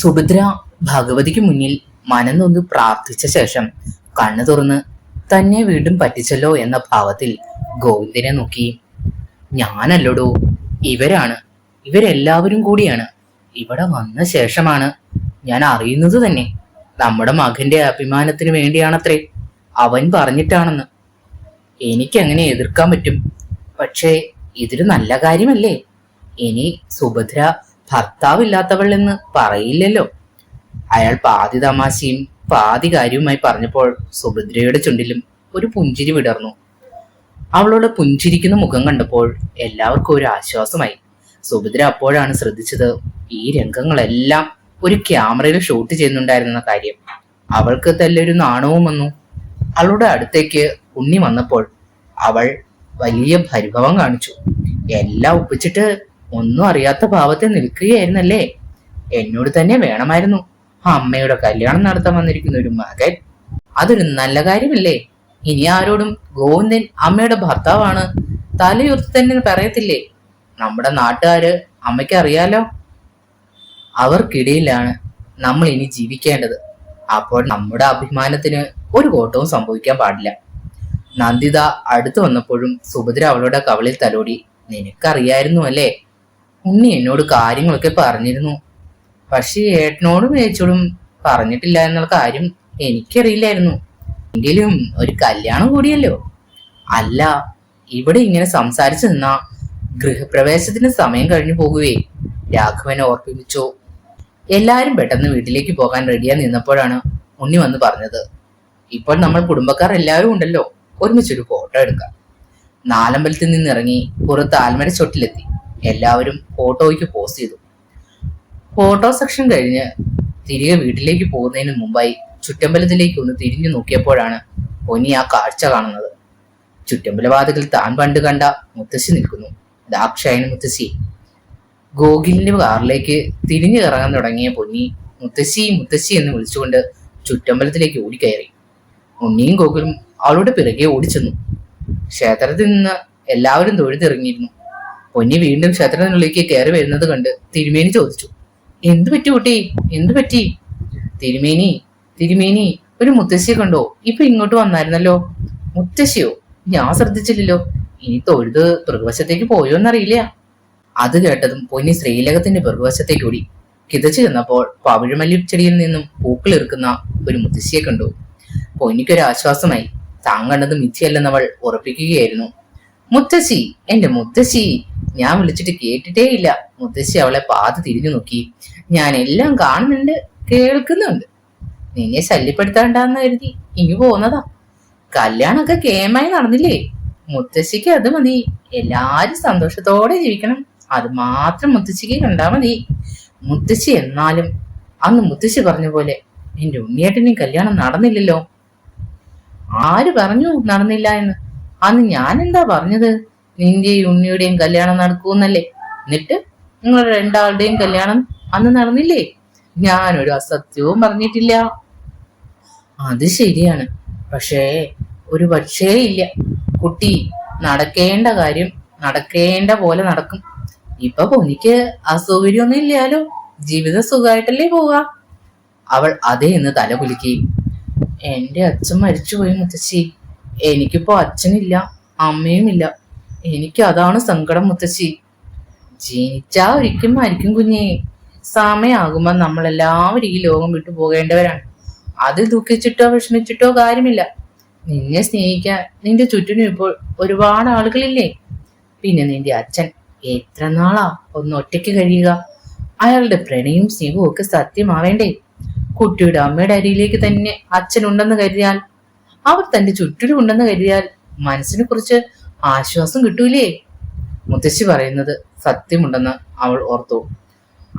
സുഭദ്ര ഭഗവതിക്ക് മുന്നിൽ മനന്നൊന്ന് പ്രാർത്ഥിച്ച ശേഷം കണ്ണു തുറന്ന് തന്നെ വീണ്ടും പറ്റിച്ചല്ലോ എന്ന ഭാവത്തിൽ ഗോവിന്ദനെ നോക്കി. ഞാനല്ലടോ ഇവരാണ്. ഇവരെല്ലാവരും കൂടിയാണ്. ഇവിടെ വന്ന ശേഷമാണ് ഞാൻ അറിയുന്നത് തന്നെ. നമ്മുടെ മകന്റെ അഭിമാനത്തിന് വേണ്ടിയാണത്രേ. അവൻ പറഞ്ഞിട്ടാണെന്ന്. എനിക്കങ്ങനെ എതിർക്കാൻ പറ്റും. പക്ഷേ ഇതൊരു നല്ല കാര്യമല്ലേ? ഇനി സുഭദ്ര ഭർത്താവില്ലാത്തവൾ എന്ന് പറയില്ലല്ലോ. അയാൾ പാതി തമാശയും പാതി കാര്യവുമായി പറഞ്ഞപ്പോൾ സുഭദ്രയുടെ ചുണ്ടിലും ഒരു പുഞ്ചിരി വിടർന്നു. അവളുടെ പുഞ്ചിരിക്കുന്ന മുഖം കണ്ടപ്പോൾ എല്ലാവർക്കും ഒരു ആശ്വാസമായി. സുഭദ്ര അപ്പോഴാണ് ശ്രദ്ധിച്ചത് ഈ രംഗങ്ങളെല്ലാം ഒരു ക്യാമറയിൽ ഷൂട്ട് ചെയ്യുന്നുണ്ടായിരുന്ന കാര്യം. അവൾക്ക് തല്ലൊരു നാണവും വന്നു. അവളുടെ അടുത്തേക്ക് ഉണ്ണി വന്നപ്പോൾ അവൾ വലിയ പരിഭവം കാണിച്ചു. എല്ലാം ഒപ്പിച്ചിട്ട് ഒന്നും അറിയാത്ത ഭാവത്തെ നിൽക്കുകയായിരുന്നല്ലേ? എന്നോട് തന്നെ വേണമായിരുന്നു. അമ്മയുടെ കല്യാണം നടത്താൻ വന്നിരിക്കുന്ന ഒരു മകൻ. അതൊരു നല്ല കാര്യമല്ലേ? ഇനി ആരോടും ഗോവിന്ദൻ അമ്മയുടെ ഭർത്താവാണ്. തലയുർത്തി തന്നെ പറയത്തില്ലേ? നമ്മുടെ നാട്ടുകാര് അമ്മയ്ക്ക് അറിയാലോ അവർക്കിടയിലാണ് നമ്മൾ ഇനി ജീവിക്കേണ്ടത്. അപ്പോൾ നമ്മുടെ അഭിമാനത്തിന് ഒരു കോട്ടവും സംഭവിക്കാൻ പാടില്ല. നന്ദിത അടുത്തു വന്നപ്പോഴും സുഭദ്ര അവളുടെ കവളിൽ തലോടി നിനക്കറിയായിരുന്നു അല്ലേ? ഉണ്ണി എന്നോട് കാര്യങ്ങളൊക്കെ പറഞ്ഞിരുന്നു. പക്ഷേ ഏട്ടനോടും ഏച്ചോടും പറഞ്ഞിട്ടില്ല എന്നുള്ള കാര്യം എനിക്കറിയില്ലായിരുന്നു. എങ്കിലും ഒരു കല്യാണം കൂടിയല്ലോ. അല്ല ഇവിടെ ഇങ്ങനെ സംസാരിച്ചു നിന്നാ ഗൃഹപ്രവേശത്തിന് സമയം കഴിഞ്ഞു പോകുകയെ രാഘവനെ ഓർപ്പിപ്പിച്ചു എല്ലാരും പെട്ടെന്ന് വീട്ടിലേക്ക് പോകാൻ റെഡിയാ നിന്നപ്പോഴാണ് ഉണ്ണി വന്ന് പറഞ്ഞത്. ഇപ്പോൾ നമ്മൾ കുടുംബക്കാർ എല്ലാവരും ഉണ്ടല്ലോ. ഒരുമിച്ചൊരു ഫോട്ടോ എടുക്കാം. നാലമ്പലത്തിൽ നിന്നിറങ്ങി പുറത്ത് ആൽമര ചൊട്ടിലെത്തി എല്ലാവരും ഫോട്ടോയ്ക്ക് പോസ് ചെയ്തു. ഫോട്ടോ സെക്ഷൻ കഴിഞ്ഞ് തിരികെ വീട്ടിലേക്ക് പോകുന്നതിന് മുമ്പായി ചുറ്റമ്പലത്തിലേക്ക് ഒന്ന് തിരിഞ്ഞു നോക്കിയപ്പോഴാണ് പൊന്നി ആ കാഴ്ച കാണുന്നത്. ചുറ്റമ്പലവാതികൾ താൻ പണ്ട് കണ്ട മുത്തശ്ശി നിൽക്കുന്നു. ദാക്ഷായണി മുത്തശ്ശി. ഗോകുലിന്റെ കാറിലേക്ക് തിരിഞ്ഞു ഇറങ്ങാൻ തുടങ്ങിയ പൊന്നി മുത്തശ്ശി മുത്തശ്ശി എന്ന് വിളിച്ചുകൊണ്ട് ചുറ്റമ്പലത്തിലേക്ക് ഓടിക്കയറി. ഉണ്ണിയും ഗോകുലും അവളുടെ പിറകെ ഓടിച്ചെന്നു. ക്ഷേത്രത്തിൽ നിന്ന് എല്ലാവരും തൊഴുതിറങ്ങിയിരുന്നു. പൊന്നി വീണ്ടും ക്ഷേത്രത്തിനുള്ളിലേക്ക് കയറി വരുന്നത് കണ്ട് തിരുമേനി ചോദിച്ചു എന്തു പറ്റി കുട്ടി? എന്തു പറ്റി? തിരുമേനി തിരുമേനി ഒരു മുത്തശ്ശിയെ കണ്ടോ? ഇപ്പൊ ഇങ്ങോട്ട് വന്നായിരുന്നല്ലോ. മുത്തശ്ശിയോ? ഞാൻ ശ്രദ്ധിച്ചില്ലല്ലോ. ഇനി തൊഴുത് പിറകുവശത്തേക്ക് പോയോ എന്നറിയില്ല. അത് കേട്ടതും പൊന്നി ശ്രീലകത്തിന്റെ പിറകുവശത്തേക്ക് ഓടി. കിതച്ചു ചെന്നപ്പോൾ പവിഴമല്ലി ചെടിയിൽ നിന്നും പൂക്കൾ ഇറുക്കുന്ന ഒരു മുത്തശ്ശിയെ കണ്ടു. പൊന്നിക്കൊരു ആശ്വാസമായി താൻ കണ്ടത് മിഥ്യല്ലെന്നവൾ ഉറപ്പിക്കുകയായിരുന്നു. മുത്തശ്ശി എന്റെ മുത്തശ്ശി ഞാൻ വിളിച്ചിട്ട് കേട്ടിട്ടേ ഇല്ല മുത്തശ്ശി അവളെ പാത തിരിഞ്ഞു നോക്കി. ഞാൻ എല്ലാം കാണുന്നുണ്ട് കേൾക്കുന്നുണ്ട്. നിന്നെ ശല്യപ്പെടുത്താണ്ടെന്ന് കരുതി ഇങ്ങു പോന്നതാ. കല്യാണമൊക്കെ കേമായി നടന്നില്ലേ? മുത്തശ്ശിക്ക് അത് മതി. എല്ലാരും സന്തോഷത്തോടെ ജീവിക്കണം. അത് മാത്രം മുത്തശ്ശിക്ക് കണ്ടാ മതി. മുത്തശ്ശി എന്നാലും അന്ന് മുത്തശ്ശി പറഞ്ഞ പോലെ എന്റെ ഉണ്ണിയേട്ടനും കല്യാണം നടന്നില്ലല്ലോ. ആര് പറഞ്ഞു നടന്നില്ല എന്ന്? അന്ന് ഞാൻ എന്താ പറഞ്ഞത്? നിന്റെയും ഉണ്ണിയുടെയും കല്യാണം നടക്കൂന്നല്ലേ എന്നിട്ട് നിങ്ങൾ രണ്ടാളുടെയും കല്യാണം അന്ന് നടന്നില്ലേ? ഞാനൊരു അസത്യവും പറഞ്ഞിട്ടില്ല. അത് ശരിയാണ്. പക്ഷേ ഒരു പക്ഷേ ഇല്ല. കുട്ടി നടക്കേണ്ട കാര്യം നടക്കേണ്ട പോലെ നടക്കും. ഇപ്പൊ പൊന്നിക്ക് അസൗകര്യമൊന്നും ഇല്ലാലോ? ജീവിത സുഖമായിട്ടല്ലേ പോവുക? അവൾ അതേ എന്ന് തല കുലുക്കുകയും എന്റെ അച്ഛൻ മരിച്ചുപോയി മുത്തശ്ശി. എനിക്കിപ്പോ അച്ഛനില്ല അമ്മയുമില്ല. എനിക്ക് അതാണ് സങ്കടം മുത്തശ്ശി. ജനിച്ചാ ഒരിക്കും മരിക്കും കുഞ്ഞേ. സമയാകുമ്പോ നമ്മളെല്ലാവരും ഈ ലോകം വിട്ടു പോകേണ്ടവരാണ്. അത് ദുഃഖിച്ചിട്ടോ വിഷമിച്ചിട്ടോ കാര്യമില്ല. നിന്നെ സ്നേഹിക്കാൻ നിന്റെ ചുറ്റിനും ഇപ്പോൾ ഒരുപാട് ആളുകളില്ലേ? പിന്നെ നിന്റെ അച്ഛൻ എത്ര നാളാ ഒന്ന് ഒറ്റയ്ക്ക് കഴിയുക? അയാളുടെ പ്രണയും സ്നേഹവും ഒക്കെ സത്യമാവേണ്ടേ? കുട്ടിയുടെ അമ്മയുടെ അരിയിലേക്ക് തന്നെ അച്ഛൻ ഉണ്ടെന്ന് കരുതിയാൽ അവർ തന്റെ ചുറ്റിലും ഉണ്ടെന്ന് കരുതിയാൽ മനസ്സിനെ കുറിച്ച് ആശ്വാസം കിട്ടൂലേ? മുത്തശ്ശി പറയുന്നത് സത്യമുണ്ടെന്ന് അവൾ ഓർത്തു.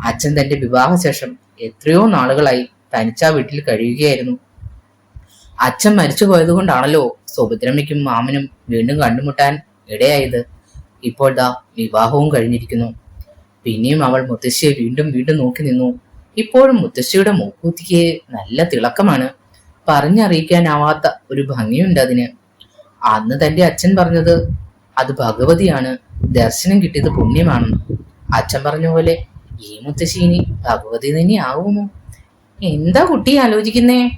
അച്ഛൻ തന്റെ വിവാഹശേഷം എത്രയോ നാളുകളായി തനിച്ചാ വീട്ടിൽ കഴിയുകയായിരുന്നു. അച്ഛൻ മരിച്ചു പോയത് കൊണ്ടാണല്ലോ സുഭദ്രമ്മയ്ക്കും മാമനും വീണ്ടും കണ്ടുമുട്ടാൻ ഇടയായത്. ഇപ്പോൾ ദാ വിവാഹവും കഴിഞ്ഞിരിക്കുന്നു. പിന്നെയും അവൾ മുത്തശ്ശിയെ വീണ്ടും വീണ്ടും നോക്കി നിന്നു. ഇപ്പോഴും മുത്തശ്ശിയുടെ മൂക്കൂത്തിക്ക് നല്ല തിളക്കമാണ്. പറഞ്ഞറിയിക്കാനാവാത്ത ഒരു ഭംഗിയുണ്ട് അതിന്. അന്ന് തന്റെ അച്ഛൻ പറഞ്ഞത് അത് ഭഗവതിയാണ്. ദർശനം കിട്ടിയത് പുണ്യമാണെന്ന്. അച്ഛൻ പറഞ്ഞ പോലെ ഈ മുത്തശ്ശീനി ഭഗവതി തന്നെ ആവുമോ? എന്താ കുട്ടി ആലോചിക്കുന്നേ?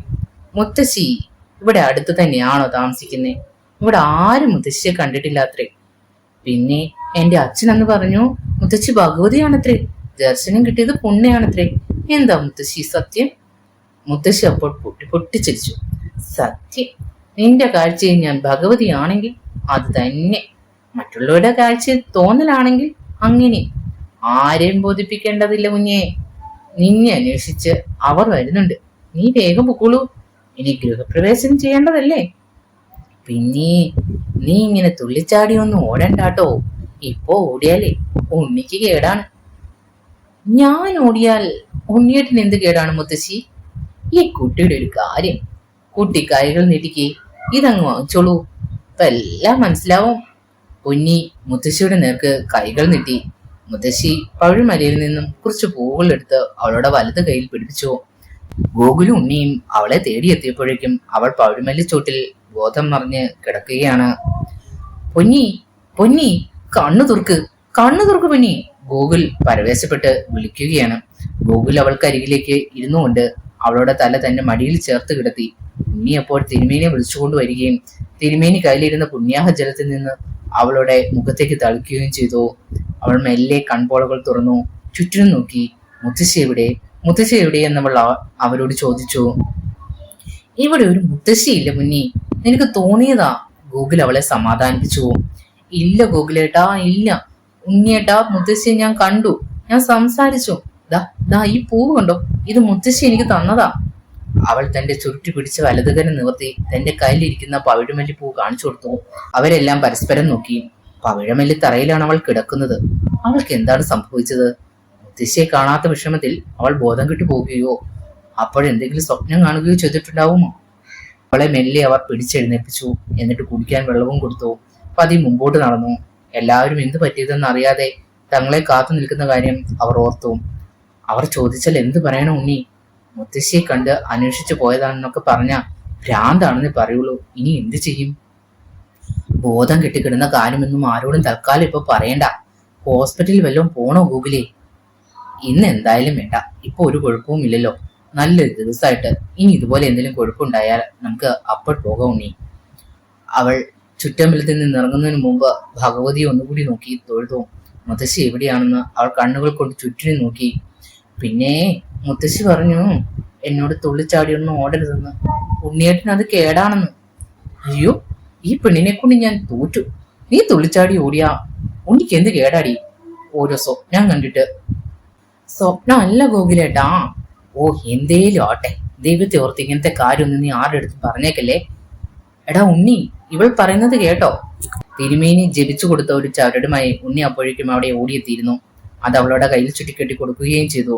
മുത്തശ്ശി ഇവിടെ അടുത്ത് തന്നെയാണോ താമസിക്കുന്നേ? ഇവിടെ ആരും മുത്തശ്ശിയെ കണ്ടിട്ടില്ലാത്രേ. പിന്നെ എന്റെ അച്ഛൻ അന്ന് പറഞ്ഞു മുത്തശ്ശി ഭഗവതിയാണത്രേ. ദർശനം കിട്ടിയത് പുണ്യാണത്രേ. എന്താ മുത്തശ്ശി സത്യം? മുത്തശ്ശി അപ്പോൾ പൊട്ടി പൊട്ടിച്ചിരിച്ചു. സത്യം. നിന്റെ കാഴ്ചയിൽ ഞാൻ ഭഗവതിയാണെങ്കിൽ അത് തന്നെ. മറ്റുള്ളവരുടെ കാഴ്ചയിൽ തോന്നലാണെങ്കിൽ അങ്ങനെ. ആരെയും ബോധിപ്പിക്കേണ്ടതില്ല കുഞ്ഞെ. നിന്നെ അന്വേഷിച്ച് അവർ വരുന്നുണ്ട്. നീ വേഗം പൊക്കോളൂ. ഇനി ഗൃഹപ്രവേശനം ചെയ്യേണ്ടതല്ലേ? പിന്നെ നീ ഇങ്ങനെ തുള്ളിച്ചാടി ഒന്നും ഓടണ്ടാട്ടോ. ഇപ്പോ ഓടിയാലേ ഉണ്ണിക്ക് കേടാണ്. ഞാൻ ഓടിയാൽ ഉണ്ണിയേട്ടിന് എന്ത് കേടാണ് മുത്തശ്ശി? ഈ കുട്ടിയുടെ ഒരു കാര്യം. കുട്ടി കൈകൾ നീട്ടിക്ക് ഇതങ്ങ് വാങ്ങിച്ചോളൂ. ഇപ്പൊ എല്ലാം മനസ്സിലാവും. പൊന്നി മുത്തശ്ശിയുടെ നേർക്ക് കൈകൾ നീട്ടി. മുത്തശ്ശി പഴുമലയിൽ നിന്നും കുറച്ച് പൂവുകൾ എടുത്ത് അവളുടെ വലത് കയ്യിൽ പിടിപ്പിച്ചു. ഗോകുലും ഉണ്ണിയും അവളെ തേടിയെത്തിയപ്പോഴേക്കും അവൾ പഴുമല്ലിച്ചോട്ടിൽ ബോധം മറിഞ്ഞ് കിടക്കുകയാണ്. പൊന്നി പൊന്നി കണ്ണു തുർക്ക് കണ്ണു തുർക്ക് പൊന്നി. ഗോകുൽ പരവേശപ്പെട്ട് വിളിക്കുകയാണ്. ഗോകുൽ അവൾക്കരികിലേക്ക് ഇരുന്നുകൊണ്ട് അവളുടെ തല തന്നെ മടിയിൽ ചേർത്ത് കിടത്തി. ഉണ്ണി അപ്പോൾ തിരുമേനിയെ വിളിച്ചുകൊണ്ട് വരികയും തിരുമേനി കയ്യിലിരുന്ന പുണ്യാഹ ജലത്തിൽ നിന്ന് അവളുടെ മുഖത്തേക്ക് തളിക്കുകയും ചെയ്തു. അവൾ മെല്ലെ കൺപോളകൾ തുറന്നു ചുറ്റിനും നോക്കി. മുത്തശ്ശി എവിടെ? മുത്തശ്ശി എവിടെ എന്നവൾ അവ- അവരോട് ചോദിച്ചു. ഇവിടെ ഒരു മുത്തശ്ശിയില്ല മുന്നി. നിനക്ക് തോന്നിയതാ? ഗൂഗിൾ അവളെ സമാധാനിപ്പിച്ചു. ഇല്ല ഗൂഗിളേട്ടാ ഇല്ല. ഉണ്ണിയേട്ടാ മുത്തശ്ശിയെ ഞാൻ കണ്ടു. ഞാൻ സംസാരിച്ചു. ദാ ദാ ഈ പൂവ് കണ്ടോ? ഇത് മുത്തശ്ശി എനിക്ക് തന്നതാ. അവൾ തന്റെ ചുരുട്ടി പിടിച്ച വലതുകരം നിവർത്തി തന്റെ കയ്യിലിരിക്കുന്ന പവിഴമല്ലി പൂ കാണിച്ചു കൊടുത്തു. അവരെല്ലാം പരസ്പരം നോക്കി. പവിഴമല്ലി തറയിലാണ് അവൾ കിടക്കുന്നത്. അവൾക്ക് എന്താണ് സംഭവിച്ചത്? മുത്തശ്ശിയെ കാണാത്ത വിഷമത്തിൽ അവൾ ബോധം കിട്ടു പോകുകയോ അപ്പോഴെന്തെങ്കിലും സ്വപ്നം കാണുകയോ ചെയ്തിട്ടുണ്ടാവുമോ? അവളെ മെല്ലെ അവർ പിടിച്ചെഴുന്നേൽപ്പിച്ചു എന്നിട്ട് കുടിക്കാൻ വെള്ളവും കൊടുത്തു. പതി മുമ്പോട്ട് നടന്നു. എല്ലാവരും എന്ത് പറ്റിയതെന്ന് അറിയാതെ തങ്ങളെ കാത്തു നിൽക്കുന്ന കാര്യം അവർ ഓർത്തു. അവർ ചോദിച്ചാൽ എന്ത് പറയണം ഉണ്ണി? മുത്തശ്ശിയെ കണ്ട് അന്വേഷിച്ചു പോയതാണെന്നൊക്കെ പറഞ്ഞ ഭ്രാന്താണെന്ന് പറയുള്ളൂ. ഇനി എന്ത് ചെയ്യും? ബോധം കെട്ടിക്കിടുന്ന കാര്യമൊന്നും ആരോടും തൽക്കാലം ഇപ്പൊ പറയണ്ട. ഹോസ്പിറ്റലിൽ വല്ലതും പോണോ ഗൂഗിളി? ഇന്ന് എന്തായാലും വേണ്ട. ഇപ്പൊ ഒരു കുഴപ്പവും ഇല്ലല്ലോ. നല്ലൊരു ദിവസമായിട്ട് ഇനി ഇതുപോലെ എന്തെങ്കിലും കുഴപ്പമുണ്ടായാൽ നമുക്ക് അപ്പോൾ പോകാം ഉണ്ണി. അവൾ ചുറ്റമ്പലത്തിൽ നിന്ന് ഇറങ്ങുന്നതിന് മുമ്പ് ഭഗവതിയെ ഒന്നുകൂടി നോക്കി തൊഴുതും. മുത്തശ്ശി എവിടെയാണെന്ന് അവൾ കണ്ണുകൾ കൊണ്ട് ചുറ്റിനും നോക്കി. പിന്നെ മുത്തശ്ശി പറഞ്ഞു എന്നോട് തുള്ളിച്ചാടിയൊന്നും ഓടരുതെന്ന്. ഉണ്ണിയേട്ടൻ അത് കേടാണെന്ന്. അയ്യോ ഈ പെണ്ണിനെ കൊണ്ട് ഞാൻ തോറ്റു. നീ തുള്ളിച്ചാടി ഓടിയാ. ഉണ്ണിക്ക് എന്ത് കേടാടി? ഓരോ സ്വപ്നം കണ്ടിട്ട്. സ്വപ്നം അല്ല ഗോകുലേട്ടാ. ഓ എന്തേലും ആട്ടെ ദൈവത്തെ ഓർത്ത് ഇങ്ങനത്തെ കാര്യമൊന്നും നീ ആരുടെ അടുത്ത് പറഞ്ഞേക്കല്ലേ? എടാ ഉണ്ണി ഇവൾ പറയുന്നത് കേട്ടോ. തിരുമേനി ജപിച്ചു കൊടുത്ത ഒരു ചരടുമായി ഉണ്ണി അപ്പോഴേക്കും അവിടെ ഓടിയെത്തിയിരുന്നു. അത് അവളുടെ കയ്യിൽ ചുറ്റിക്കെട്ടി കൊടുക്കുകയും ചെയ്തു.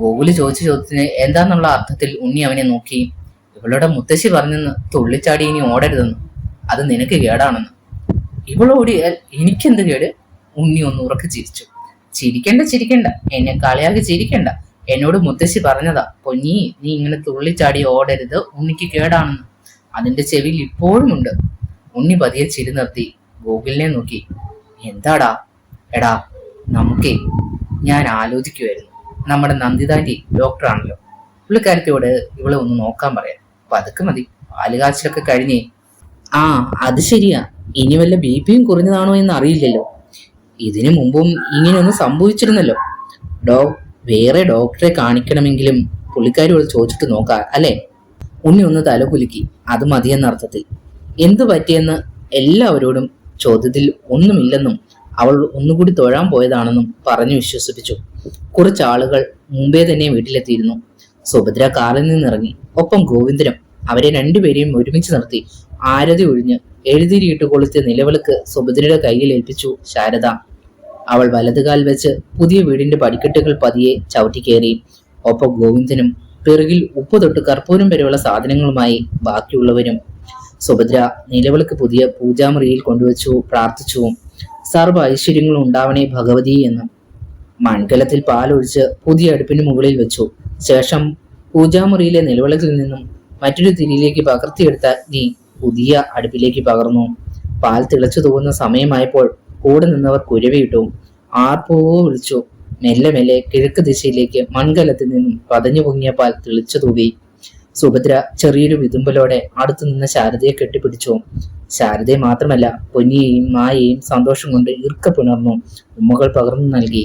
ഗോകുൽ ചോദിച്ച ചോദ്യത്തിന് എന്താന്നുള്ള അർത്ഥത്തിൽ ഉണ്ണി അവനെ നോക്കി. ഇവളുടെ മുത്തശ്ശി പറഞ്ഞെന്ന് തുള്ളിച്ചാടി ഇനി ഓടരുതെന്ന്. അത് നിനക്ക് കേടാണെന്ന്. ഇവളോടിയാൽ എനിക്കെന്ത് കേട്? ഉണ്ണി ഒന്ന് ഉറക്കെ ചിരിച്ചു. ചിരിക്കണ്ട ചിരിക്കണ്ട. എന്നെ കളിയാക്കി ചിരിക്കണ്ട. എന്നോട് മുത്തശ്ശി പറഞ്ഞതാ പൊന്നി നീ ഇങ്ങനെ തുള്ളിച്ചാടി ഓടരുത്. ഉണ്ണിക്ക് കേടാണെന്ന്. അതിന്റെ ചെവിയിൽ ഇപ്പോഴും ഉണ്ട്. ഉണ്ണി പതിയെ ചിരി നിർത്തി. ഗൂഗിളിനെ നോക്കി. എന്താടാ? എടാ നമുക്കേ ഞാൻ ആലോചിക്കുമായിരുന്നു നമ്മുടെ നന്ദിതാന്റെ ഡോക്ടറാണല്ലോ. പുള്ളിക്കാരത്തിയോട് ഇവളെ ഒന്ന് നോക്കാൻ പറയാം. പതുക്കെ മതി. പാലുകാച്ചിലൊക്കെ കഴിഞ്ഞേ. ആ അത് ശരിയാ. ഇനി വല്ല ബി പിയും കുറഞ്ഞതാണോ എന്ന് അറിയില്ലല്ലോ ഇതിനു മുമ്പും ഇങ്ങനെയൊന്നും സംഭവിച്ചിരുന്നല്ലോ. ഡോ വേറെ ഡോക്ടറെ കാണിക്കണമെങ്കിലും പുള്ളിക്കാരിയോട് ചോദിച്ചിട്ട് നോക്കാം അല്ലേ? ഉണ്ണി ഒന്ന് തല കുലുക്കി. അത് മതിയെന്ന അർത്ഥത്തിൽ. എന്തു പറ്റിയെന്ന് എല്ലാവരോടും ചോദ്യത്തിൽ ഒന്നുമില്ലെന്നും അവൾ ഒന്നുകൂടി തൊഴാൻ പോയതാണെന്നും പറഞ്ഞു വിശ്വസിപ്പിച്ചു. കുറച്ച് ആളുകൾ മുമ്പേ തന്നെ വീട്ടിലെത്തിയിരുന്നു. സുഭദ്ര കാറിൽ നിന്നിറങ്ങി. ഒപ്പം ഗോവിന്ദനും അവരെ രണ്ടുപേരെയും ഒരുമിച്ച് നിർത്തി. ആരതി ഒഴിഞ്ഞ് എഴുതിരിയിട്ട് കൊളുത്തിയ നിലവിളക്ക് സുഭദ്രയുടെ കയ്യിൽ ഏൽപ്പിച്ചു ശാരദ. അവൾ വലതുകാൽ വെച്ച് പുതിയ വീടിന്റെ പടിക്കെട്ടുകൾ പതിയെ ചവിട്ടിക്കേറി ഒപ്പം ഗോവിന്ദനും പിറകിൽ ഉപ്പ് തൊട്ട് കർപ്പൂരം വരെയുള്ള സാധനങ്ങളുമായി ബാക്കിയുള്ളവരും. സുഭദ്ര നിലവിളക്ക് പുതിയ പൂജാമുറിയിൽ കൊണ്ടുവച്ചു പ്രാർത്ഥിച്ചു സർവ ഐശ്വര്യങ്ങളും ഉണ്ടാവണേ ഭഗവതി എന്ന്. മൺകലത്തിൽ പാലൊഴിച്ച് പുതിയ അടുപ്പിന് മുകളിൽ വെച്ചു. ശേഷം പൂജാമുറിയിലെ നിലവിളക്കിൽ നിന്നും മറ്റൊരു തിരിയിലേക്ക് പകർത്തിയെടുത്ത നീ പുതിയ അടുപ്പിലേക്ക് പകർന്നു. പാൽ തിളച്ചു തോന്നുന്ന സമയമായപ്പോൾ കൂടെ നിന്നവർ കുരവിയിട്ടു. ആർപ്പോ വിളിച്ചു. മെല്ലെ മെല്ലെ കിഴക്ക് ദിശയിലേക്ക് മൺകലത്തിൽ നിന്നും പതഞ്ഞു പൊങ്ങിയ പാൽ തിളിച്ചു തൂകി. സുഭദ്ര ചെറിയൊരു വിതുമ്പലോടെ അടുത്തു നിന്ന് ശാരദയെ കെട്ടിപ്പിടിച്ചു. ശാരദയെ മാത്രമല്ല പൊന്നിയെയും മായയെയും സന്തോഷം കൊണ്ട് ഇറുക്ക പുണർന്നു ഉമ്മകൾ പകർന്നു നൽകി.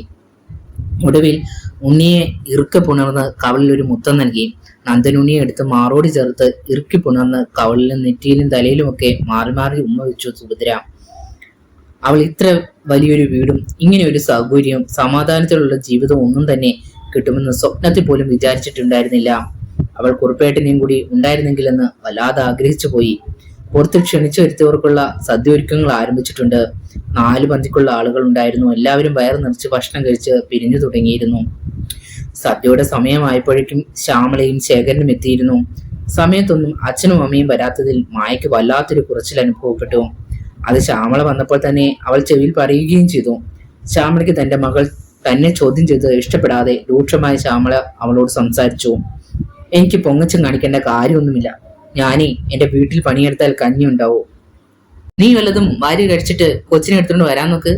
ഒടുവിൽ ഉണ്ണിയെ ഇറുക്ക പുണർന്ന് കവളിൽ ഒരു മുത്തം നൽകി. നന്ദനുണ്ണിയെ എടുത്ത് മാറോടി ചേർത്ത് ഇറുക്കി പുണർന്ന് കവളിലും നെറ്റിയിലും തലയിലുമൊക്കെ മാറി മാറി ഉമ്മ വെച്ചു സുഭദ്ര. അവൾ ഇത്ര വലിയൊരു വീടും ഇങ്ങനെ ഒരു സൗകര്യവും സമാധാനത്തിലുള്ള ജീവിതവും ഒന്നും തന്നെ കിട്ടുമെന്ന് സ്വപ്നത്തിൽ പോലും വിചാരിച്ചിട്ടുണ്ടായിരുന്നില്ല. അവൾ കുറുപ്പേട്ടനെയും കൂടി ഉണ്ടായിരുന്നെങ്കിലെന്ന് വല്ലാതെ ആഗ്രഹിച്ചു പോയി. പുറത്ത് ക്ഷണിച്ചു വരുത്തിയവർക്കുള്ള സദ്യ ഒരുക്കങ്ങൾ ആരംഭിച്ചിട്ടുണ്ട്. നാല് പന്തിക്കുള്ള ആളുകൾ ഉണ്ടായിരുന്നു. എല്ലാവരും വയറ് നിറച്ച് ഭക്ഷണം കഴിച്ച് പിരിഞ്ഞു തുടങ്ങിയിരുന്നു. സദ്യയുടെ സമയമായപ്പോഴേക്കും ശ്യാമളയും ശേഖരനും എത്തിയിരുന്നു. സമയത്തൊന്നും അച്ഛനും അമ്മയും വരാത്തതിൽ മായയ്ക്ക് വല്ലാത്തൊരു കുറച്ചിൽ അനുഭവപ്പെട്ടു. അത് ശ്യാമള വന്നപ്പോൾ തന്നെ അവൾ ചെവിയിൽ പറയുകയും ചെയ്തു. ശ്യാമളയ്ക്ക് തന്റെ മകൾ തന്നെ ചോദ്യം ചെയ്ത് ഇഷ്ടപ്പെടാതെ രൂക്ഷമായ ശ്യാമള അവളോട് സംസാരിച്ചു. എനിക്ക് പൊങ്ങച്ചം കാണിക്കേണ്ട കാര്യമൊന്നുമില്ല. ഞാനേ എന്റെ വീട്ടിൽ പണിയെടുത്താൽ കഞ്ഞി ഉണ്ടാവോ? നീ വല്ലതും ഭാര്യ കഴിച്ചിട്ട് കൊച്ചിനെ എടുത്തുകൊണ്ട് വരാൻ നോക്ക്.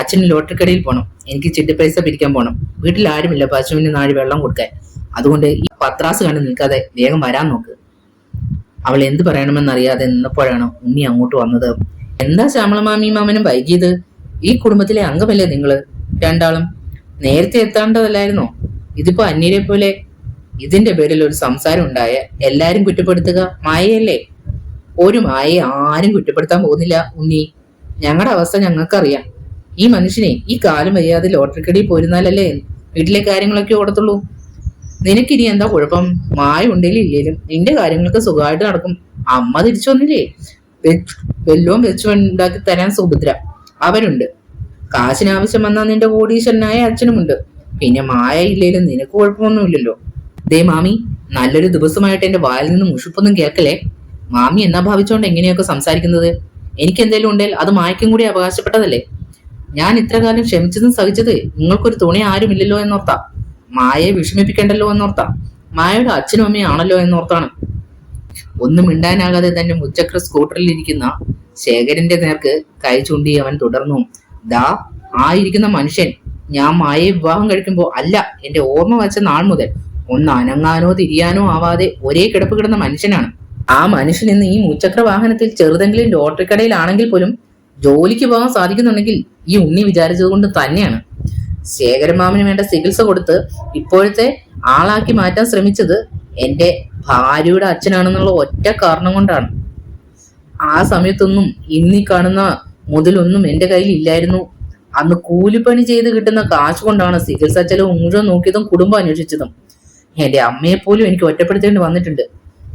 അച്ഛന് ലോട്ടറി കടയിൽ പോണം. എനിക്ക് ചിട്ടി പൈസ പിരിക്കാൻ പോണം. വീട്ടിൽ ആരുമില്ല. പശുവിന് നാഴി വെള്ളം കൊടുക്കാൻ. അതുകൊണ്ട് ഈ പത്രാസ് കണ്ട് നിൽക്കാതെ വേഗം വരാൻ നോക്ക്. അവൾ എന്ത് പറയണമെന്നറിയാതെ നിന്നപ്പോഴാണ് ഉണ്ണി അങ്ങോട്ട് വന്നത്. എന്താ ശ്യാമളമാമിയും മാമനും വൈകിയത്? ഈ കുടുംബത്തിലെ അംഗമല്ലേ നിങ്ങൾ? രണ്ടാളും നേരത്തെ എത്താണ്ടതല്ലായിരുന്നോ? ഇതിപ്പോ അന്യരെ പോലെ ഇതിന്റെ പേരിൽ ഒരു സംസാരം ഉണ്ടായ എല്ലാരും കുറ്റപ്പെടുത്തുക. മായയല്ലേ? ഒരു മായയെ ആരും കുറ്റപ്പെടുത്താൻ പോകുന്നില്ല ഉണ്ണി. ഞങ്ങളുടെ അവസ്ഥ ഞങ്ങൾക്കറിയാം. ഈ മനുഷ്യനെ ഈ കാലം വയ്യാതെ ലോട്ടറി കടയിൽ പോരുന്നാലല്ലേ വീട്ടിലെ കാര്യങ്ങളൊക്കെ ഓടത്തുള്ളൂ? നിനക്കിനി എന്താ കുഴപ്പം? മായ ഉണ്ടെങ്കിലും ഇല്ലേലും നിന്റെ കാര്യങ്ങളൊക്കെ സുഖമായിട്ട് നടക്കും. അമ്മ തിരിച്ചു വന്നില്ലേ? വെല്ലവും വെച്ചു ഉണ്ടാക്കി തരാൻ സുഭദ്ര. അവരുണ്ട്. കാശിനാവശ്യം വന്നാൽ നിന്റെ കോടീശ്വരനായ അച്ഛനുമുണ്ട്. പിന്നെ മായ ഇല്ലേലും നിനക്ക് കുഴപ്പമൊന്നുമില്ലല്ലോ. ദേ മാമി നല്ലൊരു ദിവസമായിട്ട് എന്റെ വായിൽ നിന്ന് മുഷിപ്പൊന്നും കേൾക്കലേ മാമി എന്നാ ഭാവിച്ചോണ്ട് എങ്ങനെയൊക്കെ സംസാരിക്കുന്നത്? എനിക്ക് എന്തെങ്കിലും ഉണ്ടെങ്കിൽ അത് മായക്കും കൂടി അവകാശപ്പെട്ടതല്ലേ? ഞാൻ ഇത്രകാലം ക്ഷമിച്ചതും സഹിച്ചത് നിങ്ങൾക്കൊരു തുണി ആരുമില്ലല്ലോ എന്നോർത്താ. മായയെ വിഷമിപ്പിക്കണ്ടല്ലോ എന്നോർത്താ. മായയുടെ അച്ഛനും അമ്മയും ആണല്ലോ എന്നോർത്താണ്. ഒന്നും മിണ്ടാനാകാതെ തന്നെ മുച്ചക്ര സ്കൂട്ടറിൽ ഇരിക്കുന്ന ശേഖരന്റെ നേർക്ക് കൈ ചൂണ്ടി അവൻ തുടർന്നു. ദാ ആയിരിക്കുന്ന മനുഷ്യൻ. ഞാൻ മായയെ വിവാഹം കഴിക്കുമ്പോൾ അല്ല എന്റെ ഓർമ്മ വച്ച നാൾ മുതൽ ഒന്ന് അനങ്ങാനോ തിരിയാനോ ആവാതെ ഒരേ കിടപ്പ് കിടന്ന മനുഷ്യനാണ്. ആ മനുഷ്യൻ ഇന്ന് ഈ മുച്ചക്ര വാഹനത്തിൽ ചെറുതെങ്കിലും ലോട്ടറി കടയിലാണെങ്കിൽ പോലും ജോലിക്ക് പോകാൻ സാധിക്കുന്നുണ്ടെങ്കിൽ ഈ ഉണ്ണി വിചാരിച്ചത് കൊണ്ട് തന്നെയാണ് ശേഖരമാമന് വേണ്ട ചികിത്സ കൊടുത്ത് ഇപ്പോഴത്തെ ആളാക്കി മാറ്റാൻ ശ്രമിച്ചത് എന്റെ ഭാര്യയുടെ അച്ഛനാണെന്നുള്ള ഒറ്റ കാരണം കൊണ്ടാണ്. ആ സമയത്തൊന്നും ഇന്നി കാണുന്ന മുതലൊന്നും എന്റെ കയ്യിൽ ഇല്ലായിരുന്നു. അന്ന് കൂലിപ്പണി ചെയ്ത് കിട്ടുന്ന കാശ് കൊണ്ടാണ് ചികിത്സാ ചെലവ് മുഴുവൻ നോക്കിയതും കുടുംബം അന്വേഷിച്ചതും. എന്റെ അമ്മയെ പോലും എനിക്ക് ഒറ്റപ്പെടുത്തേണ്ടി വന്നിട്ടുണ്ട്.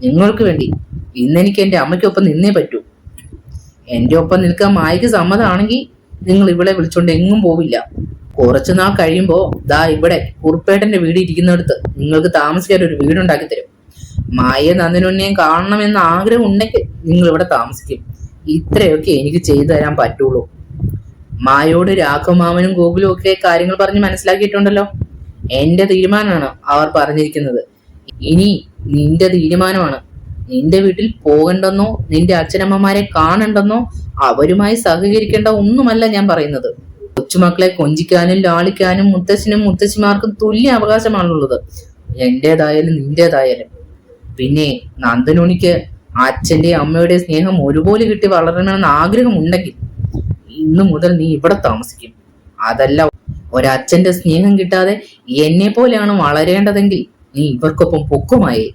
നിങ്ങൾക്ക് വേണ്ടി. ഇന്നെനിക്ക് എന്റെ അമ്മയ്ക്കൊപ്പം നിന്നേ പറ്റൂ. എന്റെ ഒപ്പം നിൽക്കാൻ മായക്ക് സമ്മതമാണെങ്കിൽ നിങ്ങൾ ഇവിടെ വിളിച്ചോണ്ട് എങ്ങും പോവില്ല. കുറച്ചു നാൾ കഴിയുമ്പോ ദാ ഇവിടെ കുറുപ്പേട്ടന്റെ വീട് ഇരിക്കുന്നിടത്ത് നിങ്ങൾക്ക് താമസിക്കാൻ ഒരു വീടുണ്ടാക്കി തരും. മായയെ നന്ദിനുണ്ണിയും കാണണമെന്ന ആഗ്രഹം ഉണ്ടെങ്കിൽ നിങ്ങൾ ഇവിടെ താമസിക്കും. ഇത്രയൊക്കെ എനിക്ക് ചെയ്തു തരാൻ പറ്റുള്ളൂ. മായോട് രാഘവമാമനും ഗോകുലും ഒക്കെ കാര്യങ്ങൾ പറഞ്ഞ് മനസ്സിലാക്കിയിട്ടുണ്ടല്ലോ. എന്റെ തീരുമാനമാണ് അവർ പറഞ്ഞിരിക്കുന്നത്. ഇനി നിന്റെ തീരുമാനമാണ്. നിന്റെ വീട്ടിൽ പോകണ്ടെന്നോ നിന്റെ അച്ഛനമ്മമാരെ കാണണ്ടെന്നോ അവരുമായി സഹകരിക്കേണ്ട ഒന്നുമല്ല ഞാൻ പറയുന്നത്. കൊച്ചുമക്കളെ കൊഞ്ചിക്കാനും ലാളിക്കാനും മുത്തശ്ശനും മുത്തശ്ശിമാർക്കും തുല്യ അവകാശമാണുള്ളത്. എന്റേതായാലും നിന്റേതായാലും. പിന്നെ നന്ദനുണിക്ക് അച്ഛന്റെ അമ്മയുടെ സ്നേഹം ഒരുപോലെ കിട്ടി വളരണമെന്ന് ആഗ്രഹമുണ്ടെങ്കിൽ ഇന്നു മുതൽ നീ ഇവിടെ താമസിക്കും. അതല്ല ഒരച്ഛന്റെ സ്നേഹം കിട്ടാതെ എന്നെ പോലെയാണ് വളരേണ്ടതെങ്കിൽ നീ ഇവർക്കൊപ്പം പൊക്കുമായേ.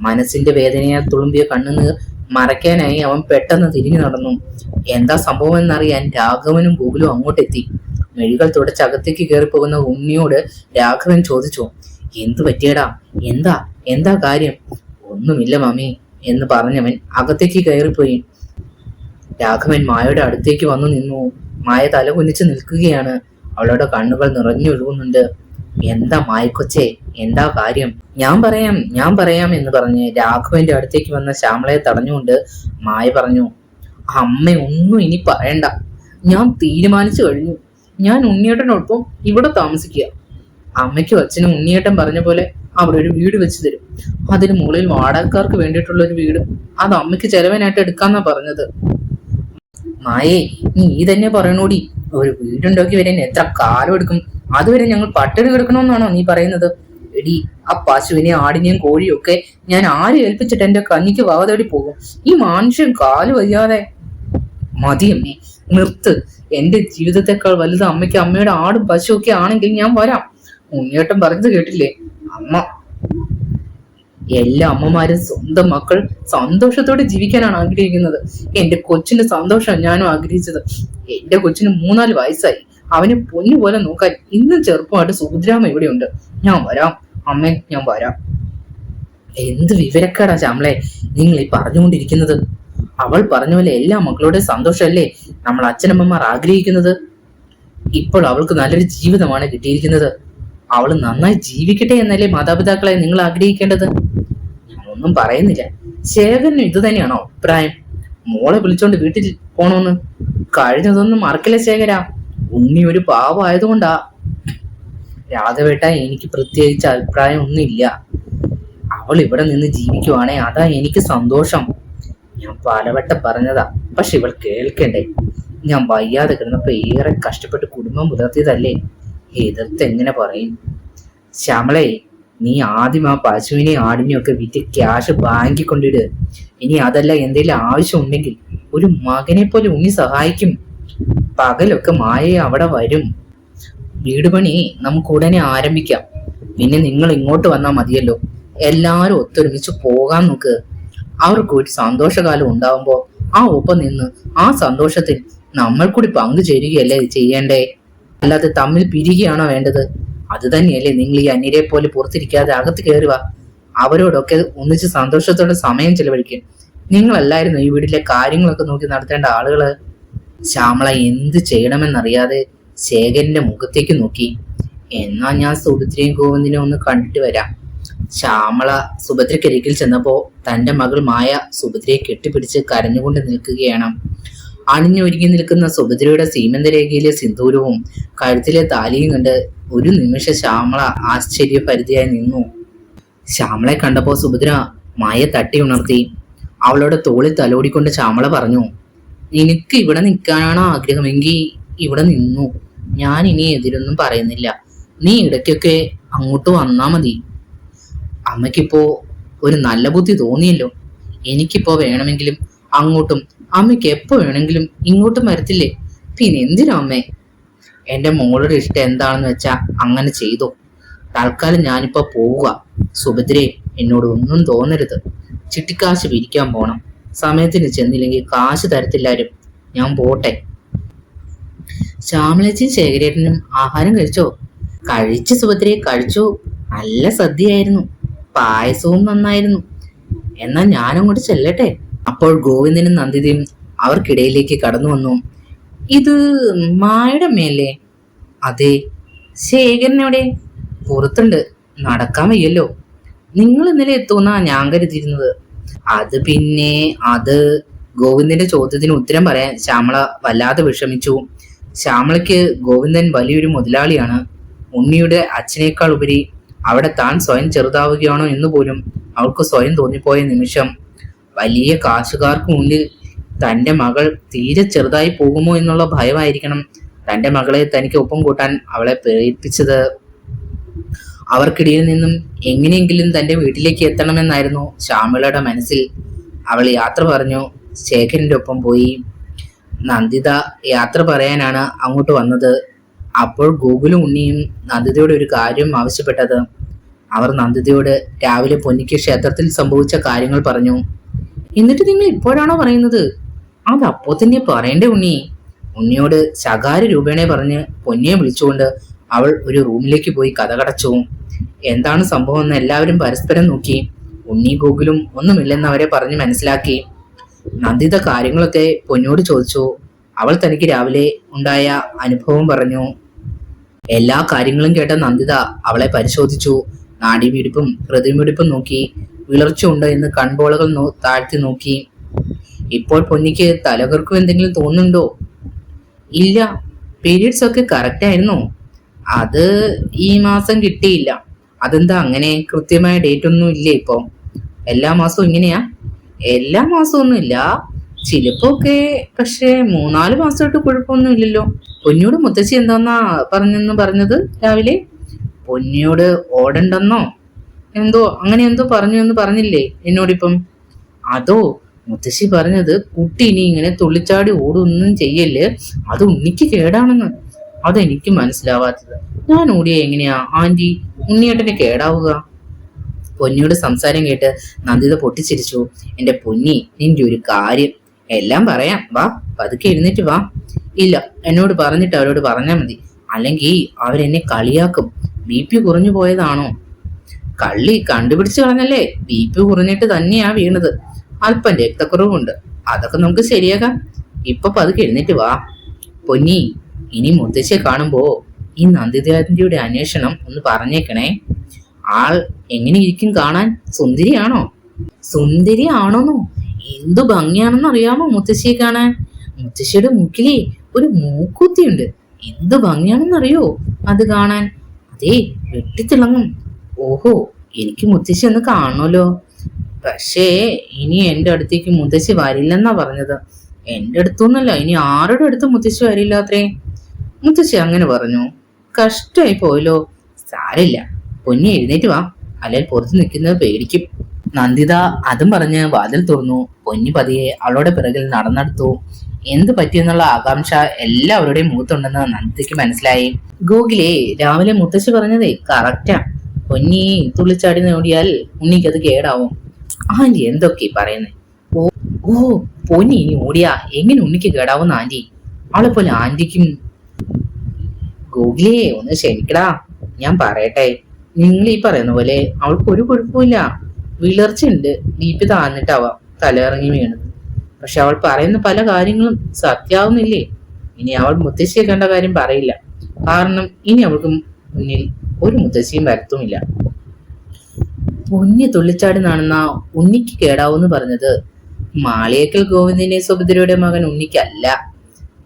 മനസ്സിന്റെ വേദനയാൽ തുളുമ്പിയ കണ്ണുനീർ മറയ്ക്കാനായി അവൻ പെട്ടെന്ന് തിരിഞ്ഞു നടന്നു. എന്താ സംഭവം എന്നറിയാൻ രാഘവനും ഗൂഗിളും അങ്ങോട്ടെത്തി. മെഴികൾ തുടച്ച് അകത്തേക്ക് കയറിപ്പോകുന്ന ഉണ്ണിയോട് രാഘവൻ ചോദിച്ചു എന്തു പറ്റിയടാ? എന്താ? എന്താ കാര്യം? ഒന്നുമില്ല മാമി എന്ന് പറഞ്ഞവൻ അകത്തേക്ക് കയറിപ്പോയി. രാഘവൻ മായയുടെ അടുത്തേക്ക് വന്നു നിന്നു. മായ തല കുനിച്ച് നിൽക്കുകയാണ്. അവളുടെ കണ്ണുകൾ നിറഞ്ഞൊഴുകുന്നുണ്ട് എന്താ മായക്കൊച്ചേ? എന്താ കാര്യം? ഞാൻ പറയാം ഞാൻ പറയാം എന്ന് പറഞ്ഞ് രാഘവന്റെ അടുത്തേക്ക് വന്ന ശ്യാമളയെ തടഞ്ഞുകൊണ്ട് മായ പറഞ്ഞു അമ്മ ഒന്നും ഇനി പറയണ്ട. ഞാൻ തീരുമാനിച്ചു കഴിഞ്ഞു. ഞാൻ ഉണ്ണിയേട്ടനൊപ്പം ഇവിടെ താമസിക്കുക. അമ്മയ്ക്കും അച്ഛനും ഉണ്ണിയേട്ടൻ പറഞ്ഞ പോലെ അവിടെ ഒരു വീട് വെച്ച് തരും. അതിന് മുകളിൽ വാടകക്കാർക്ക് വേണ്ടിയിട്ടുള്ള ഒരു വീട്. അത് അമ്മയ്ക്ക് ചെലവനായിട്ട് എടുക്കാന്നാ പറഞ്ഞത്. മായേ നീ തന്നെ പറയണോടി. ഒരു വീടുണ്ടാക്കി വരാൻ എത്ര കാലം എടുക്കും? അതുവരെ ഞങ്ങൾ പട്ടിണി കിടക്കണമെന്നാണോ നീ പറയുന്നത്? എടി ആ പശുവിനെയും ആടിനെയും കോഴിയും ഒക്കെ ഞാൻ ആര് ഏൽപ്പിച്ചിട്ട് എന്റെ കഞ്ഞിക്ക് വാവതേടി പോകും? ഈ മനുഷ്യൻ കാൽ വയ്യാതെ. മതിയമ്മേ നിർത്ത്. എന്റെ ജീവിതത്തെക്കാൾ വലുത് അമ്മയ്ക്ക് അമ്മയുടെ ആടും പശുവൊക്കെ ആണെങ്കിൽ ഞാൻ വരാം. ഉണ്ണിയേട്ടൻ പറഞ്ഞത് കേട്ടില്ലേ? അമ്മ. എല്ലാ അമ്മമാരും സ്വന്തം മക്കൾ സന്തോഷത്തോടെ ജീവിക്കാനാണ് ആഗ്രഹിക്കുന്നത്. എന്റെ കൊച്ചിന്റെ സന്തോഷം ഞാനും ആഗ്രഹിച്ചത്. എന്റെ കൊച്ചിന് മൂന്നാൽ വയസ്സായി. അവനെ പൊന്നു പോലെ നോക്കാൻ ഇന്നും ചെറുപ്പമായിട്ട് സുഭദ്രാമ ഇവിടെയുണ്ട്. ഞാൻ വരാം. അമ്മേ ഞാൻ വരാം. എന്ത് വിവരക്കേടാ ശ്യാമളെ നിങ്ങൾ ഈ പറഞ്ഞുകൊണ്ടിരിക്കുന്നത്? അവൾ പറഞ്ഞ പോലെ എല്ലാ മക്കളുടെ സന്തോഷമല്ലേ നമ്മൾ അച്ഛനമ്മമാർ ആഗ്രഹിക്കുന്നത്? ഇപ്പോൾ അവൾക്ക് നല്ലൊരു ജീവിതമാണ് കിട്ടിയിരിക്കുന്നത്. അവൾ നന്നായി ജീവിക്കട്ടെ എന്നല്ലേ മാതാപിതാക്കളെ നിങ്ങൾ ആഗ്രഹിക്കേണ്ടത്? ഞാനൊന്നും പറയുന്നില്ല. ശേഖരനും ഇത് തന്നെയാണോ അഭിപ്രായം? മോളെ വിളിച്ചോണ്ട് വീട്ടിൽ പോണോന്ന്. കഴിഞ്ഞതൊന്നും മറക്കില്ല ശേഖര. ഉണ്ണി ഒരു പാവമായതുകൊണ്ടാ. രാധവേട്ട എനിക്ക് പ്രത്യേകിച്ച് അഭിപ്രായം ഒന്നുമില്ല അവൾ ഇവിടെ നിന്ന് ജീവിക്കുവാണേ അതാ എനിക്ക് സന്തോഷം. ഞാൻ പലവട്ടം പറഞ്ഞതാ. പക്ഷെ ഇവൾ കേൾക്കണ്ടേ? ഞാൻ വയ്യാതെ കിടന്നപ്പോ ഏറെ കഷ്ടപ്പെട്ട് കുടുംബം പുലർത്തിയതല്ലേ? എതിർത്ത് എങ്ങനെ പറയും? ശ്യാമളെ നീ ആദ്യം ആ പശുവിനെയും ആടിനെയും ഒക്കെ വിറ്റ് ക്യാഷ് ബാങ്കിൽ കൊണ്ടിട്. ഇനി അതല്ല എന്തെങ്കിലും ആവശ്യം ഉണ്ടെങ്കിൽ ഒരു മകനെ പോലെ ഉണ്ണി സഹായിക്കും. പകലൊക്കെ മായ അവിടെ വരും. വീട് പണി നമുക്ക് ഉടനെ ആരംഭിക്കാം. പിന്നെ നിങ്ങൾ ഇങ്ങോട്ട് വന്നാൽ മതിയല്ലോ. എല്ലാവരും ഒത്തൊരുമിച്ച് പോകാൻ നോക്ക്. അവർക്ക് ഒരു സന്തോഷകാലം ഉണ്ടാവുമ്പോൾ ആ ഒപ്പം നിന്ന് ആ സന്തോഷത്തിൽ നമ്മൾ കൂടി പങ്കു ചേരുകയല്ലേ ചെയ്യേണ്ടേ? അല്ലാതെ തമ്മിൽ പിരികയാണോ വേണ്ടത്? അത് തന്നെയല്ലേ? നിങ്ങൾ ഈ അന്യരെ പോലെ പുറത്തിരിക്കാതെ അകത്ത് കയറുക അവരോടൊക്കെ ഒന്നിച്ച് സന്തോഷത്തോടെ സമയം ചെലവഴിക്കും. നിങ്ങളല്ലായിരുന്നു ഈ വീട്ടിലെ കാര്യങ്ങളൊക്കെ നോക്കി നടത്തേണ്ട ആളുകൾ. ശ്യാമള എന്ത് ചെയ്യണമെന്നറിയാതെ ശേഖരന്റെ മുഖത്തേക്ക് നോക്കി. എന്നാ ഞാൻ സുഭദ്രയും ഗോവിന്ദിനെ ഒന്ന് കണ്ടിട്ട് വരാം. ശ്യാമള സുഭദ്രക്കരികിൽ ചെന്നപ്പോ തന്റെ മകൾ മായ സുഭദ്രയെ കെട്ടിപ്പിടിച്ച് കരഞ്ഞുകൊണ്ട് നിൽക്കുകയാണ്. അണിഞ്ഞൊരുങ്ങി നിൽക്കുന്ന സുഭദ്രയുടെ സീമന്തരേഖയിലെ സിന്ദൂരവും കഴുത്തിലെ താലിയും കണ്ട് ഒരു നിമിഷ ശ്യാമള ആശ്ചര്യപരിധിയായി നിന്നു. ശ്യാമളെ കണ്ടപ്പോൾ സുഭദ്ര മായ തട്ടി ഉണർത്തി. അവളുടെ തോളിൽ തലോടിക്കൊണ്ട് ശ്യാമള പറഞ്ഞു നിനക്ക് ഇവിടെ നിൽക്കാനാണോ ആഗ്രഹമെങ്കിൽ ഇവിടെ നിന്നു. ഞാൻ ഇനി എതിരൊന്നും പറയുന്നില്ല. നീ ഇടയ്ക്കൊക്കെ അങ്ങോട്ട് വന്നാ മതി. അമ്മയ്ക്കിപ്പോ ഒരു നല്ല ബുദ്ധി തോന്നിയല്ലോ. എനിക്കിപ്പോ വേണമെങ്കിലും അങ്ങോട്ടും അമ്മയ്ക്ക് എപ്പോ വേണമെങ്കിലും ഇങ്ങോട്ടും വരത്തില്ലേ? പിന്നെ എന്തിനാ അമ്മേ? എന്റെ മോളുടെ ഇഷ്ടം എന്താണെന്ന് വെച്ചാൽ അങ്ങനെ ചെയ്തു. തൽക്കാലം ഞാനിപ്പോൾ പോവുക. സുഭദ്രയെ എന്നോട് ഒന്നും തോന്നരുത്. ചിട്ടിക്കാശ് പിരിക്കാൻ പോണം. സമയത്തിന് ചെന്നില്ലെങ്കിൽ കാശ് തരത്തില്ലാരും ഞാൻ പോട്ടെ. ശ്യാമളച്ചിയും ശേഖരേട്ടനും ആഹാരം കഴിച്ചോ? കഴിച്ചു സുഭദ്രയെ കഴിച്ചു. നല്ല സദ്യയായിരുന്നു. പായസവും നന്നായിരുന്നു. എന്നാൽ ഞാനങ്ങോട്ട് ചെല്ലട്ടെ? അപ്പോൾ ഗോവിന്ദനും നന്ദിതയും അവർക്കിടയിലേക്ക് കടന്നു വന്നു. ഇത് മായുടെ മേലേ. അതെ ശേഖരനെവിടെ. പുറത്തുണ്ട്. നടക്കാൻ വയ്യല്ലോ. നിങ്ങൾ ഇന്നലെ എത്തുമെന്നാ ഞാൻ കരുതിയിരുന്നത്. അത് പിന്നെ അത് ഗോവിന്ദന്റെ ചോദ്യത്തിന് ഉത്തരം പറയാൻ ശ്യാമള വല്ലാതെ വിഷമിച്ചു. ശ്യാമളയ്ക്ക് ഗോവിന്ദൻ വലിയൊരു മുതലാളിയാണ്. ഉണ്ണിയുടെ അച്ഛനേക്കാൾ ഉപരി അവിടെ താൻ സ്വയം ചെറുതാവുകയാണോ എന്ന് പോലും അവൾക്ക് സ്വയം തോന്നിപ്പോയ നിമിഷം. വലിയ കാശുകാർക്ക് മുന്നിൽ തന്റെ മകൾ തീരെ ചെറുതായി പോകുമോ എന്നുള്ള ഭയമായിരിക്കണം. തന്റെ മകളെ തനിക്ക് ഒപ്പം കൂട്ടാൻ അവളെ പ്രേരിപ്പിച്ചത് അവർക്കിടയിൽ നിന്നും എങ്ങനെയെങ്കിലും തന്റെ വീട്ടിലേക്ക് എത്തണമെന്നായിരുന്നു ശ്യാമളയുടെ മനസ്സിൽ. അവൾ യാത്ര പറഞ്ഞു ശേഖരന്റെ ഒപ്പം പോയി. നന്ദിത യാത്ര പറയാനാണ് അങ്ങോട്ട് വന്നത്. അപ്പോൾ ഗോകുലും ഉണ്ണിയും നന്ദിതയോട് ഒരു കാര്യം ആവശ്യപ്പെട്ടത്. അവർ നന്ദിതയോട് രാവിലെ പൊന്നിക്ക് ക്ഷേത്രത്തിൽ സംഭവിച്ച കാര്യങ്ങൾ പറഞ്ഞു. എന്നിട്ട് നിങ്ങൾ ഇപ്പോഴാണോ പറയുന്നത്? അത് അപ്പോ തന്നെ പറയണ്ടേ ഉണ്ണി. ഉണ്ണിയോട് ശകാര രൂപേണെ പറഞ്ഞ് പൊന്നിയെ വിളിച്ചുകൊണ്ട് അവൾ ഒരു റൂമിലേക്ക് പോയി കഥ കടച്ചു. എന്താണ് സംഭവം എന്ന് എല്ലാവരും പരസ്പരം നോക്കി. ഉണ്ണി ഗോകുലും ഒന്നുമില്ലെന്ന് അവരെ പറഞ്ഞ് മനസ്സിലാക്കി. നന്ദിത കാര്യങ്ങളൊക്കെ പൊന്നോട് ചോദിച്ചു. അവൾ തനിക്ക് രാവിലെ ഉണ്ടായ അനുഭവം പറഞ്ഞു. എല്ലാ കാര്യങ്ങളും കേട്ട നന്ദിത അവളെ പരിശോധിച്ചു. നാടിമിടിപ്പും ഹൃദയമിടിപ്പും നോക്കി. വിളർച്ച ഉണ്ടോ എന്ന് കൺപോളകൾ താഴ്ത്തി നോക്കി. ഇപ്പോൾ പൊന്നിക്ക് തലകർക്കും എന്തെങ്കിലും തോന്നുന്നുണ്ടോ? ഇല്ല. പീരീഡ്സ് ഒക്കെ കറക്റ്റ് ആയിരുന്നു. അത് ഈ മാസം കിട്ടിയില്ല. അതെന്താ അങ്ങനെ? കൃത്യമായ ഡേറ്റ് ഒന്നും ഇല്ലേ ഇപ്പൊ? എല്ലാ മാസവും ഇങ്ങനെയാ? എല്ലാ മാസവും ഒന്നും ഇല്ല. ചിലപ്പോ ഒക്കെ പക്ഷെ മൂന്നാൽ മാസമായിട്ട് കുഴപ്പമൊന്നും ഇല്ലല്ലോ. പൊന്നിയോട് മുത്തശ്ശി എന്താന്നാ പറഞ്ഞെന്ന് പറഞ്ഞത് രാവിലെ? പൊന്നിയോട് ഓടണ്ടെന്നോ? എന്തോ അങ്ങനെ എന്തോ പറഞ്ഞു എന്ന് പറഞ്ഞില്ലേ എന്നോടിപ്പം? അതോ മുത്തശ്ശി പറഞ്ഞത് കുട്ടി ഇനി ഇങ്ങനെ തുള്ളിച്ചാടി ഓടൊന്നും ചെയ്യല്ലേ? അത് ഉണ്ണിക്ക് കേടാണെന്ന്. അതെനിക്ക് മനസ്സിലാവാത്തത്. ഞാൻ ഓടിയ എങ്ങനെയാ? ആന്റി ഉണ്ണിയേട്ടന് കേടാവുക. പൊന്നിയുടെ സംസാരം കേട്ട് നന്ദിത പൊട്ടിച്ചിരിച്ചു. എന്റെ പൊന്നി നിന്റെ ഒരു കാര്യം. എല്ലാം പറയാം. വാ പതുക്കെ എഴുന്നേറ്റ് വാ. ഇല്ല എന്നോട് പറഞ്ഞിട്ട് അവരോട് പറഞ്ഞാൽ മതി. അല്ലെങ്കിൽ അവരെന്നെ കളിയാക്കും. ബി പി കുറഞ്ഞു പോയതാണോ? കള്ളി കണ്ടുപിടിച്ചു കളഞ്ഞല്ലേ? ബി പി കുറഞ്ഞിട്ട് തന്നെയാ വീണത്. അല്പം രക്തക്കുറവുണ്ട്. അതൊക്കെ നമുക്ക് ശരിയാക്കാം. ഇപ്പൊ പതുക്കെ എഴുന്നേറ്റ് വാ. പൊന്നി ഇനി മുത്തശ്ശിയെ കാണുമ്പോ ഈ നന്ദിതാന്റിയുടെ അന്വേഷണം ഒന്ന് പറഞ്ഞേക്കണേ. ആൾ എങ്ങനെ ഇരിക്കും കാണാൻ? സുന്ദരിയാണോ? സുന്ദരി ആണോന്നോ എന്തു ഭംഗിയാണെന്ന് അറിയാമോ മുത്തശ്ശിയെ കാണാൻ? മുത്തശ്ശിയുടെ മൂക്കിലെ ഒരു മൂക്കുത്തിയുണ്ട്. എന്തു ഭംഗിയാണെന്ന് അറിയോ അത് കാണാൻ? അതേ വെട്ടിത്തിളങ്ങും. ഓഹോ എനിക്ക് മുത്തശ്ശി ഒന്ന് കാണണമല്ലോ. പക്ഷേ ഇനി എന്റെ അടുത്തേക്ക് മുത്തശ്ശി വരില്ലെന്നാ പറഞ്ഞത്. എന്റെ അടുത്തൊന്നല്ല ഇനി ആരുടെ അടുത്ത് മുത്തശ്ശി വരില്ല അത്രേ? മുത്തശ്ശി അങ്ങനെ പറഞ്ഞു. കഷ്ടമായി പോയല്ലോ. സാരില്ല പൊന്നി എഴുന്നേറ്റ് വാ. അല്ലെങ്കിൽ പുറത്ത് നിൽക്കുന്നത് പേടിക്കും. നന്ദിത അതും പറഞ്ഞ് വാതിൽ തുറന്നു. പൊന്നി പതിയെ അവളുടെ പിറകിൽ നടന്നെടുത്തു. എന്ത് പറ്റിയെന്നുള്ള ആകാംക്ഷ എല്ലാവരുടെയും മുഖത്തുണ്ടെന്ന് നന്ദിതയ്ക്ക് മനസ്സിലായി. ഗൂഗിലേ രാവിലെ മുത്തശ്ശി പറഞ്ഞതേ കറക്റ്റാ പൊന്നി തുള്ളിച്ചാടി നോടിയാൽ ഉണ്ണിക്കത് കേടാവും. ആന്റി എന്തൊക്കെ പറയുന്നേ? ഓ ഓ പൊന്നി ഇനി ഓടിയാ. എങ്ങനെ ഉണ്ണിക്ക് കേടാവുന്ന ആന്റി? അവളെ പോലെ ആന്റിക്കും. ഗൂഗിലേ ഒന്ന് ക്ഷമിക്കടാ. ഞാൻ പറയട്ടെ. നിങ്ങൾ ഈ പറയുന്ന പോലെ അവൾക്ക് ഒരു കുഴപ്പമില്ല വിളർച്ചയുണ്ട്. ബി പി താന്നിട്ടാവാം തലയിറങ്ങി വീണത്. പക്ഷെ അവൾ പറയുന്ന പല കാര്യങ്ങളും സത്യാവുന്നില്ലേ? ഇനി അവൾ മുത്തശ്ശിയെ കണ്ട കാര്യം പറയില്ല. കാരണം ഇനി അവൾക്ക് മുന്നിൽ ഒരു മുത്തശ്ശിയും വരത്തുമില്ല. പൊന്നി തുള്ളിച്ചാടി നടന്ന ഉണ്ണിക്ക് കേടാവൂന്ന് പറഞ്ഞത്. മാളിയേക്കൽ ഗോവിന്ദിനെ സുഭദ്രയുടെ മകൻ ഉണ്ണിക്കല്ല.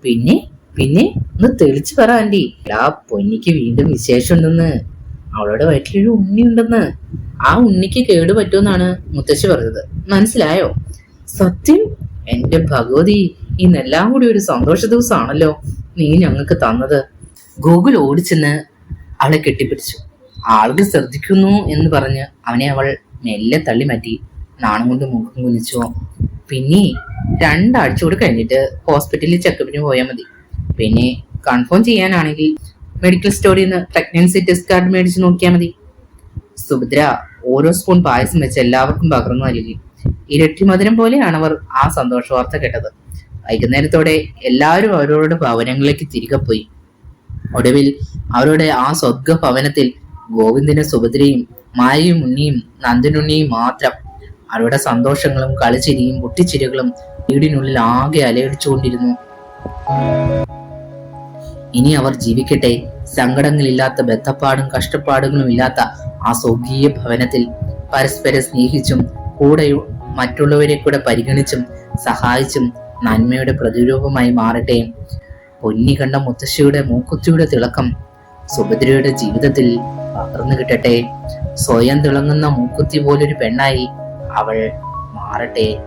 പിന്നെ പിന്നെ ഒന്ന് തെളിച്ചു പറ ആന്റി. ആ പൊന്നിക്ക് വീണ്ടും വിശേഷമുണ്ടെന്ന്. അവളുടെ വയറ്റിലൊരു ഉണ്ണി ഉണ്ടെന്ന് ആ ഉണ്ണിക്ക് കേട് പറ്റുമെന്നാണ് മുത്തശ്ശി പറഞ്ഞത്. മനസ്സിലായോ? സത്യം എന്റെ ഭഗവതി ഇന്നെല്ലാം കൂടി ഒരു സന്തോഷ ദിവസമാണല്ലോ നീ ഞങ്ങൾക്ക് തന്നത്. ഗൂഗിൾ ഓടിച്ചെന്ന് അവളെ കെട്ടിപ്പിടിച്ചു. ആളുകൾ ശ്രദ്ധിക്കുന്നു എന്ന് പറഞ്ഞ് അവനെ അവൾ മെല്ലെ തള്ളി മാറ്റി. നാണം കൊണ്ട് മുഖം കുനിച്ചു. പിന്നെ രണ്ടാഴ്ച കൂടെ കഴിഞ്ഞിട്ട് ഹോസ്പിറ്റലിൽ ചെക്കപ്പിന് പോയാൽ മതി. പിന്നെ കൺഫേം ചെയ്യാനാണെങ്കിൽ മെഡിക്കൽ സ്റ്റോറിൽ നിന്ന് പ്രഗ്നൻസി ടെസ്റ്റ് കാർഡ് മേടിച്ച് നോക്കിയാൽ മതി. സുഭദ്ര ഓരോ സ്പൂൺ പായസം വെച്ച് എല്ലാവർക്കും പകർന്നു നൽകി. ഇരട്ടി മധുരം പോലെയാണ് അവർ ആ സന്തോഷ വാർത്ത കേട്ടത്. വൈകുന്നേരത്തോടെ എല്ലാവരും അവരോട് ഭവനങ്ങളിലേക്ക് തിരികെ പോയി. ഒടുവിൽ അവരുടെ ആ സ്വർഗ ഭവനത്തിൽ ഗോവിന്ദനും സുഭദ്രയും മായയും ഉണ്ണിയും നന്ദനുണ്ണിയും മാത്രം അവരുടെ സന്തോഷങ്ങളും കളിച്ചിരിയും പൊട്ടിച്ചിരികളും വീടിനുള്ളിൽ ആകെ അലയടിച്ചുകൊണ്ടിരുന്നു. ഇനി അവർ ജീവിക്കട്ടെ. സങ്കടങ്ങളില്ലാത്ത ബന്ധപ്പാടും കഷ്ടപ്പാടുകളും ഇല്ലാത്ത ആ സ്വർഗീയ ഭവനത്തിൽ പരസ്പരം സ്നേഹിച്ചും കൂടെ മറ്റുള്ളവരെ കൂടെ പരിഗണിച്ചും സഹായിച്ചും നന്മയുടെ പ്രതിരൂപമായി മാറട്ടെ. പൊന്നി കണ്ട മുത്തശ്ശിയുടെ മൂക്കുത്തിയുടെ തിളക്കം സുഭദ്രയുടെ ജീവിതത്തിൽ പകർന്നു കിട്ടട്ടെ. സ്വയം തിളങ്ങുന്ന മൂക്കുത്തി പോലൊരു പെണ്ണായി അവൾ മാറട്ടെ.